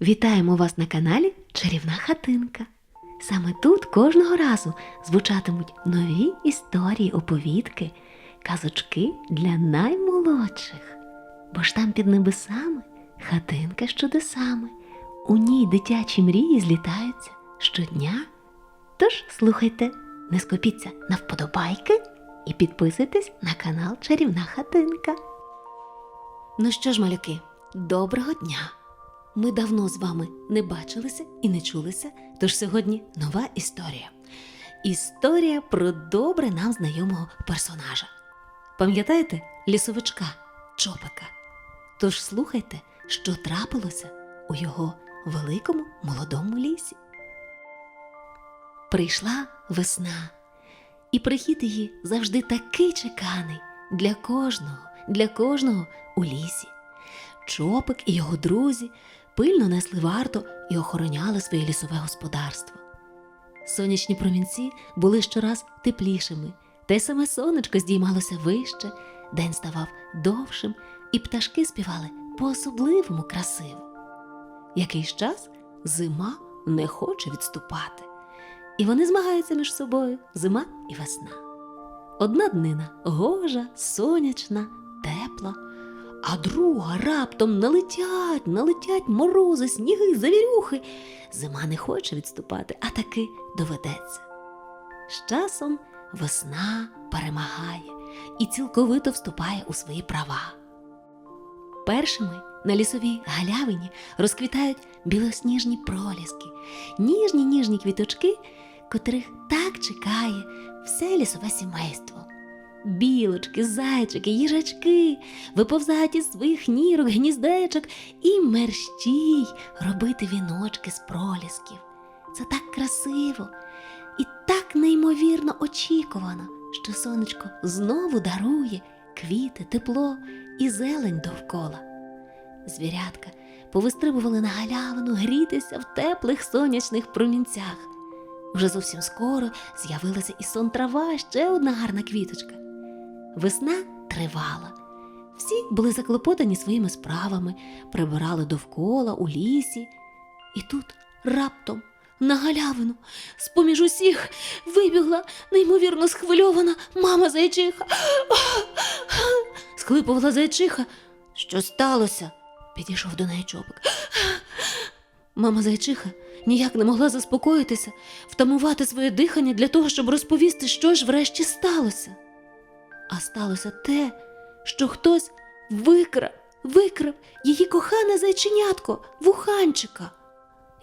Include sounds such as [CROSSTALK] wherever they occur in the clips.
Вітаємо вас на каналі Чарівна хатинка. Саме тут кожного разу звучатимуть нові історії, оповідки, казочки для наймолодших. Бо ж там під небесами хатинка з чудесами. У ній дитячі мрії злітаються щодня. Тож слухайте, не скопіться на вподобайки і підписуйтесь на канал Чарівна хатинка. Ну що ж, малюки, доброго дня! Ми давно з вами не бачилися і не чулися, тож сьогодні нова історія. Історія про добре нам знайомого персонажа. Пам'ятаєте лісовичка Чопика? Тож слухайте, що трапилося у його великому молодому лісі. Прийшла весна, і прихід її завжди такий чеканий для кожного, для кожного у лісі. Чопик і його друзі пильно несли варту і охороняли своє лісове господарство. Сонячні промінці були щораз теплішими, та саме сонечко здіймалося вище, день ставав довшим, і пташки співали по-особливому красиво. Якийсь час зима не хоче відступати, і вони змагаються між собою зима і весна. Одна днина гожа, сонячна, а друга раптом налетять, налетять морози, сніги, завірюхи. Зима не хоче відступати, а таки доведеться. З часом весна перемагає і цілковито вступає у свої права. Першими на лісовій галявині розквітають білосніжні проліски, ніжні ніжні квіточки, котрих так чекає все лісове сімейство. Білочки, зайчики, їжачки виповзають із своїх нірок, гніздечок і мерщій робити віночки з пролісків. Це так красиво і так неймовірно очікувано, що сонечко знову дарує квіти, тепло і зелень довкола. Звірятка повистрибували на галявину грітися в теплих сонячних промінцях. Вже зовсім скоро з'явилася і сон трава, ще одна гарна квіточка. Весна тривала. Всі були заклопотані своїми справами, прибирали довкола у лісі. І тут раптом на галявину з-поміж усіх вибігла неймовірно схвильована мама зайчиха. Схлипувала зайчиха. Що сталося? Підійшов до неї чопик. Мама зайчиха ніяк не могла заспокоїтися, втамувати своє дихання для того, щоб розповісти, що ж врешті сталося. А сталося те, що хтось викрав, викрав її кохане зайченятко, вуханчика.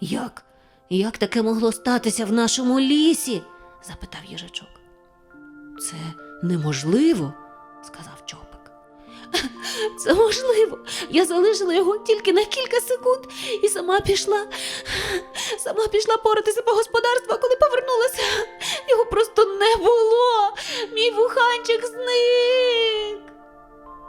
Як? Як таке могло статися в нашому лісі? запитав їжачок. Це неможливо, сказав чопик. Це можливо. Я залишила його тільки на кілька секунд і сама пішла. Сама пішла поратися по господарству, а коли повернулася, його просто не було. Мій вуханчик зник.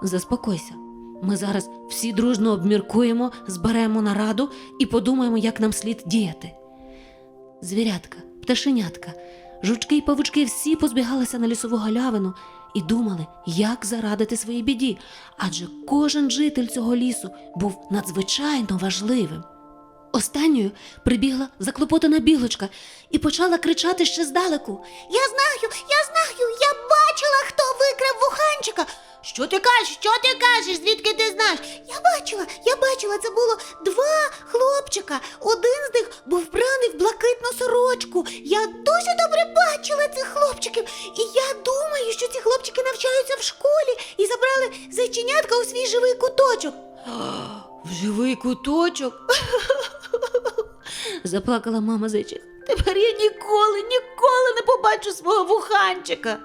Заспокойся. Ми зараз всі дружно обміркуємо, зберемо нараду і подумаємо, як нам слід діяти. Звірятка, пташенятка, жучки й павучки всі позбігалися на лісову галявину і думали, як зарадити своїй біді, адже кожен житель цього лісу був надзвичайно важливим. Останньою прибігла заклопотана білочка і почала кричати ще здалеку. Я знаю, я знаю, я бачила, хто викрав вуханчика. Що ти кажеш? Що ти кажеш? Звідки ти знаєш? Я бачила, я бачила, це було два хлопчика. Один з них був вбраний в блакитну сорочку. Я дуже добре бачила цих хлопчиків. І я думаю, що ці хлопчики навчаються в школі і забрали зайченятка у свій живий куточок. [GASPS] В живий куточок. [LAUGHS] Заплакала мама зайчих. Тепер я ніколи, ніколи не побачу свого вуханчика.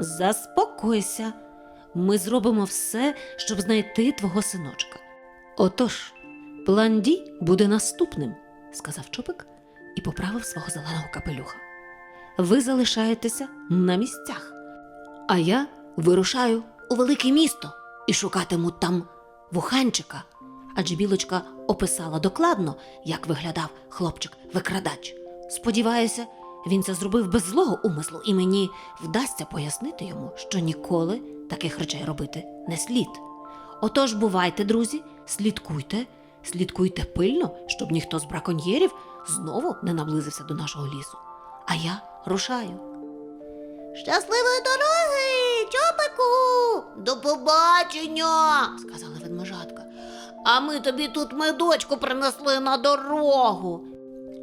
Заспокойся. Ми зробимо все, щоб знайти твого синочка. Отож, план дій буде наступним, сказав чопик і поправив свого зеленого капелюха. Ви залишаєтеся на місцях, а я вирушаю у велике місто і шукатиму там вуханчика. Адже білочка описала докладно, як виглядав хлопчик-викрадач. Сподіваюся, він це зробив без злого умислу, і мені вдасться пояснити йому, що ніколи таких речей робити не слід. Отож, бувайте, друзі, слідкуйте слідкуйте пильно, щоб ніхто з браконьєрів знову не наблизився до нашого лісу. А я рушаю. Щасливої дороги, чопику! До побачення, сказала ведмежатка. А ми тобі тут медочку принесли на дорогу.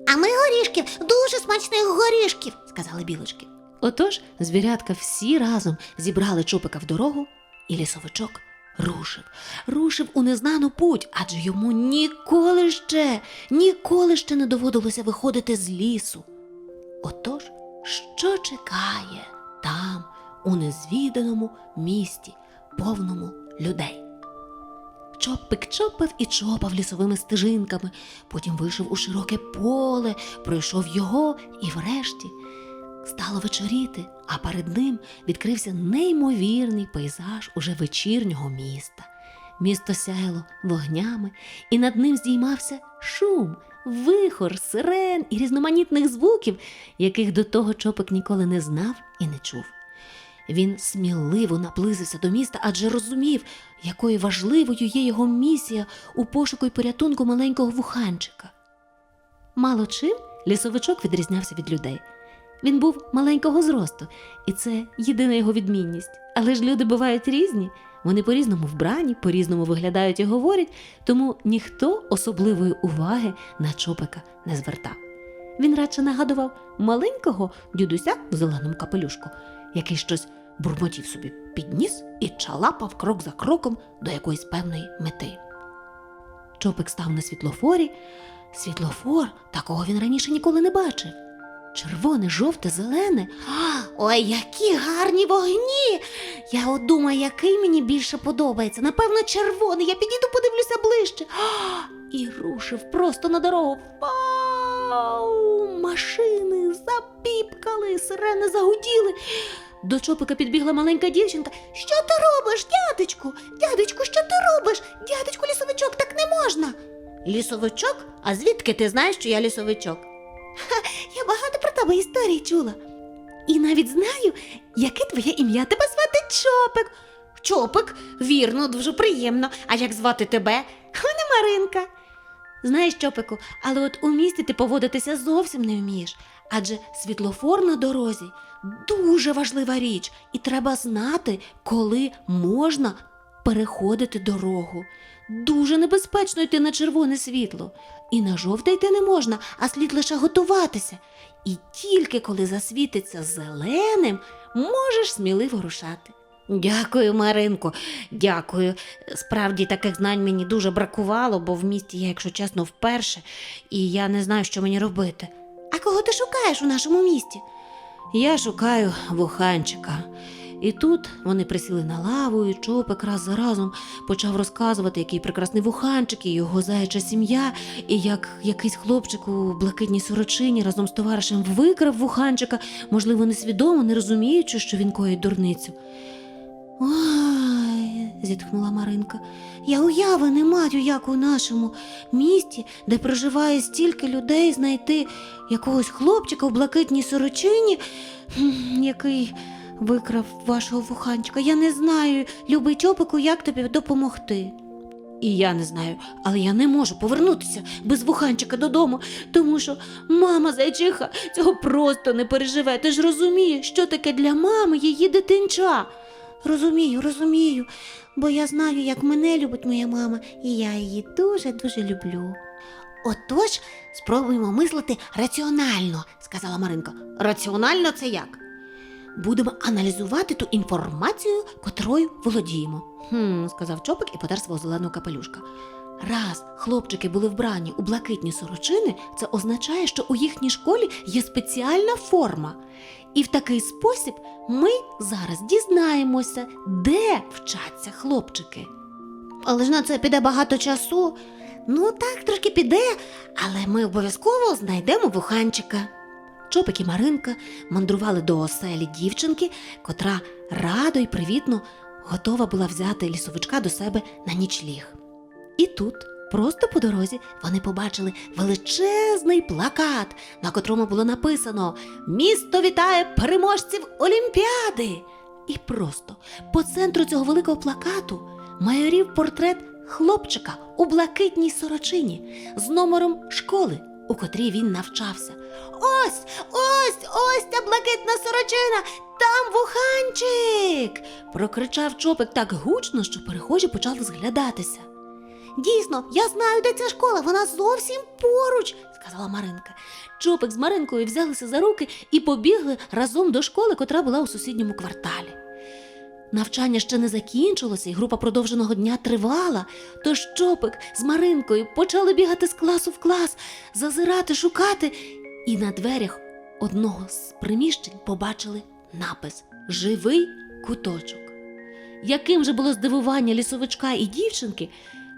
А ми горішків, дуже смачних горішків, сказали білочки. Отож, звірятка всі разом зібрали чопика в дорогу, і лісовичок рушив, рушив у незнану путь, адже йому ніколи ще, ніколи ще не доводилося виходити з лісу. Отож, що чекає там, у незвіданому місті, повному людей? Чопик чопав і чопав лісовими стежинками, потім вийшов у широке поле, пройшов його і врешті стало вечоріти, а перед ним відкрився неймовірний пейзаж уже вечірнього міста. Місто сяяло вогнями, і над ним здіймався шум, вихор, сирен і різноманітних звуків, яких до того чопик ніколи не знав і не чув. Він сміливо наблизився до міста, адже розумів, якою важливою є його місія у пошуку й порятунку маленького вуханчика. Мало чим лісовичок відрізнявся від людей. Він був маленького зросту, і це єдина його відмінність. Але ж люди бувають різні. Вони по-різному вбрані, по-різному виглядають і говорять, тому ніхто особливої уваги на чопика не звертав. Він радше нагадував маленького дідуся в зеленому капелюшку, який щось бурмотів собі підніс і чалапав крок за кроком до якоїсь певної мети. Чопик став на світлофорі. Світлофор такого він раніше ніколи не бачив. Червоне, жовте, зелене. Ой, які гарні вогні! Я от думаю, який мені більше подобається. Напевно, червоний. Я підійду, подивлюся ближче. І рушив просто на дорогу. Пау! Машини запіпкали, сирени загуділи. До чопика підбігла маленька дівчинка. Що ти робиш, дядечку? Дядечку, що ти робиш? Дядечку, лісовичок, так не можна. Лісовичок? А звідки ти знаєш, що я лісовичок? Багато історій чула. І навіть знаю, яке твоє ім'я тебе звати Чопик. Чопик, вірно, дуже приємно. А як звати тебе? Мене Маринка. Знаєш, Чопику, але от у місті ти поводитися зовсім не вмієш, адже світлофор на дорозі дуже важлива річ, і треба знати, коли можна переходити дорогу. Дуже небезпечно йти на червоне світло, і на жовте йти не можна, а слід лише готуватися. І тільки коли засвітиться зеленим, можеш сміливо рушати. Дякую, Маринко, дякую. Справді таких знань мені дуже бракувало, бо в місті я, якщо чесно, вперше, і я не знаю, що мені робити. А кого ти шукаєш у нашому місті? Я шукаю вуханчика. І тут вони присіли на лаву, і чопик раз за разом почав розказувати, який прекрасний вуханчик, і його заяча сім'я, і як якийсь хлопчик у блакитній сорочині разом з товаришем викрав вуханчика, можливо, несвідомо, не розуміючи, що він коїть дурницю. Ой, зітхнула Маринка. Я уяви не маю, як у нашому місті, де проживає стільки людей, знайти якогось хлопчика в блакитній сорочині, який викрав вашого вуханчика. Я не знаю, любий чопику, як тобі допомогти. І я не знаю, але я не можу повернутися без вуханчика додому, тому що мама зайчиха цього просто не переживе. Ти ж розумієш, що таке для мами її дитинча. Розумію, розумію, бо я знаю, як мене любить моя мама, і я її дуже-дуже люблю. Отож, спробуємо мислити раціонально, сказала Маринка. Раціонально це як? Будемо аналізувати ту інформацію, котрою володіємо. Хм, сказав чопик і потер свого зеленого капелюшка. Раз хлопчики були вбрані у блакитні сорочини, це означає, що у їхній школі є спеціальна форма. І в такий спосіб ми зараз дізнаємося, де вчаться хлопчики. Але ж на це піде багато часу. Ну так, трошки піде, але ми обов'язково знайдемо вуханчика. Чопик і Маринка мандрували до оселі дівчинки, котра радо й привітно готова була взяти лісовичка до себе на нічліг. І тут, просто по дорозі, вони побачили величезний плакат, на котрому було написано Місто вітає переможців Олімпіади. І просто по центру цього великого плакату майорів портрет хлопчика у блакитній сорочині з номером школи, у котрій він навчався. Ось, ось, ось та блакитна сорочина, там вуханчик. Прокричав чопик так гучно, що перехожі почали зглядатися. Дійсно, я знаю, де ця школа, вона зовсім поруч, сказала Маринка. Чопик з Маринкою взялися за руки і побігли разом до школи, котра була у сусідньому кварталі. Навчання ще не закінчилося, і група продовженого дня тривала. Тож Чопик з Маринкою почали бігати з класу в клас, зазирати, шукати, і на дверях одного з приміщень побачили напис Живий куточок. Яким же було здивування лісовичка і дівчинки,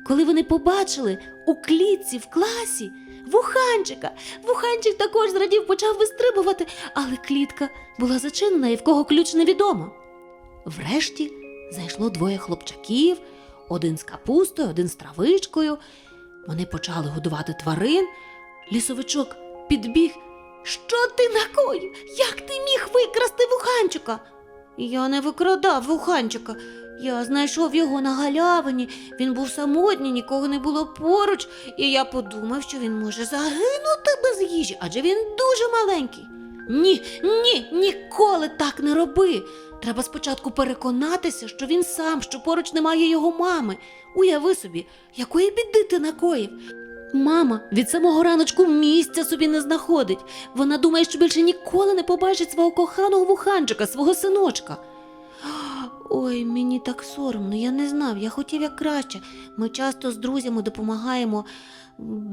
коли вони побачили у клітці в класі вуханчика. Вуханчик також зрадів, почав вистрибувати, але клітка була зачинена і в кого ключ невідомо. Врешті зайшло двоє хлопчаків, один з капустою, один з травичкою. Вони почали годувати тварин. Лісовичок підбіг. Що ти накоїв? Як ти міг викрасти вуханчика? Я не викрадав вуханчика. Я знайшов його на галявині. Він був самотній, нікого не було поруч, і я подумав, що він може загинути без їжі, адже він дуже маленький. Ні, ні, ніколи так не роби. Треба спочатку переконатися, що він сам, що поруч немає його мами. Уяви собі, якої біди ти накоїв. Мама від самого раночку місця собі не знаходить. Вона думає, що більше ніколи не побачить свого коханого вуханчика, свого синочка. Ой, мені так соромно, я не знав, я хотів як краще. Ми часто з друзями допомагаємо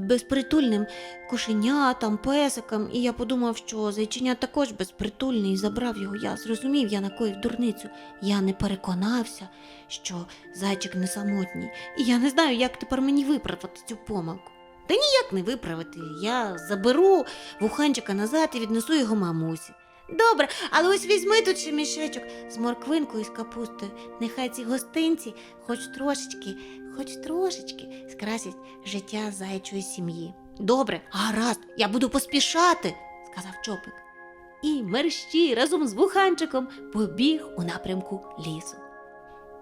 безпритульним кошенятам, песикам, і я подумав, що зайчиня також безпритульний і забрав його. Я зрозумів, я накоїв дурницю. Я не переконався, що зайчик не самотній. І я не знаю, як тепер мені виправити цю помилку. Та ніяк не виправити. Я заберу вуханчика назад і віднесу його мамусі. Добре, але ось візьми тут ще мішечок з морквинкою і з капустою. Нехай ці гостинці хоч трошечки, хоч трошечки скрасять життя зайчої сім'ї. Добре, гаразд, я буду поспішати, сказав чопик. І мерщій разом з вуханчиком побіг у напрямку лісу.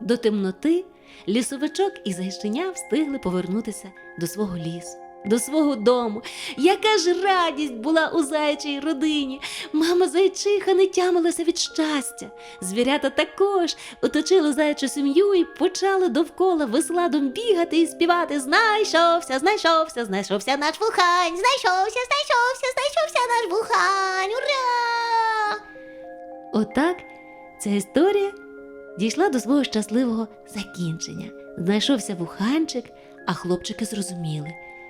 До темноти лісовичок і зайчиня встигли повернутися до свого лісу, до свого дому. Яка ж радість була у зайчій родині! Мама зайчиха не тямилася від щастя. Звірята також оточили зайчу сім'ю і почали довкола весладом бігати і співати Знайшовся, знайшовся, знайшовся наш вухань, Знайшовся, знайшовся, знайшовся наш вухань. Ура! Отак ця історія дійшла до свого щасливого закінчення. Знайшовся вуханчик, а хлопчики зрозуміли,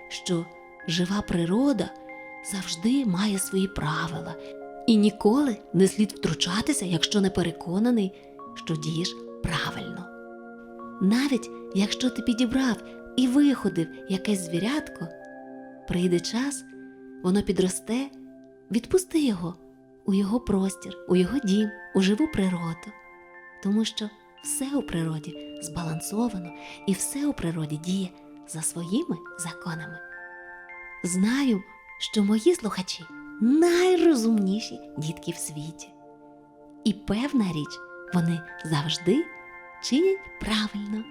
що жива природа завжди має свої правила, і ніколи не слід втручатися, якщо не переконаний, що дієш правильно. Навіть якщо ти підібрав і виходив якесь звірятко, прийде час, воно підросте, відпусти його у його простір, у його дім, у живу природу. Тому що все у природі збалансовано і все у природі діє за своїми законами. Знаю, що мої слухачі найрозумніші дітки в світі. І певна річ, вони завжди чинять правильно.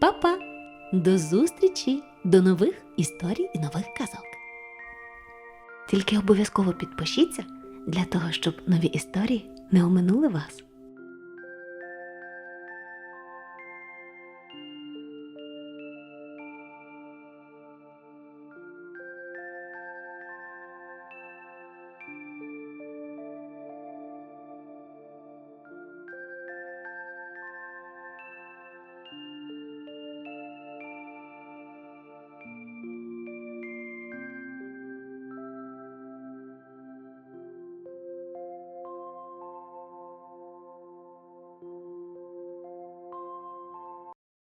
Па-па! До зустрічі, до нових історій і нових казок. Тільки обов'язково підпишіться для того, щоб нові історії не оминули вас.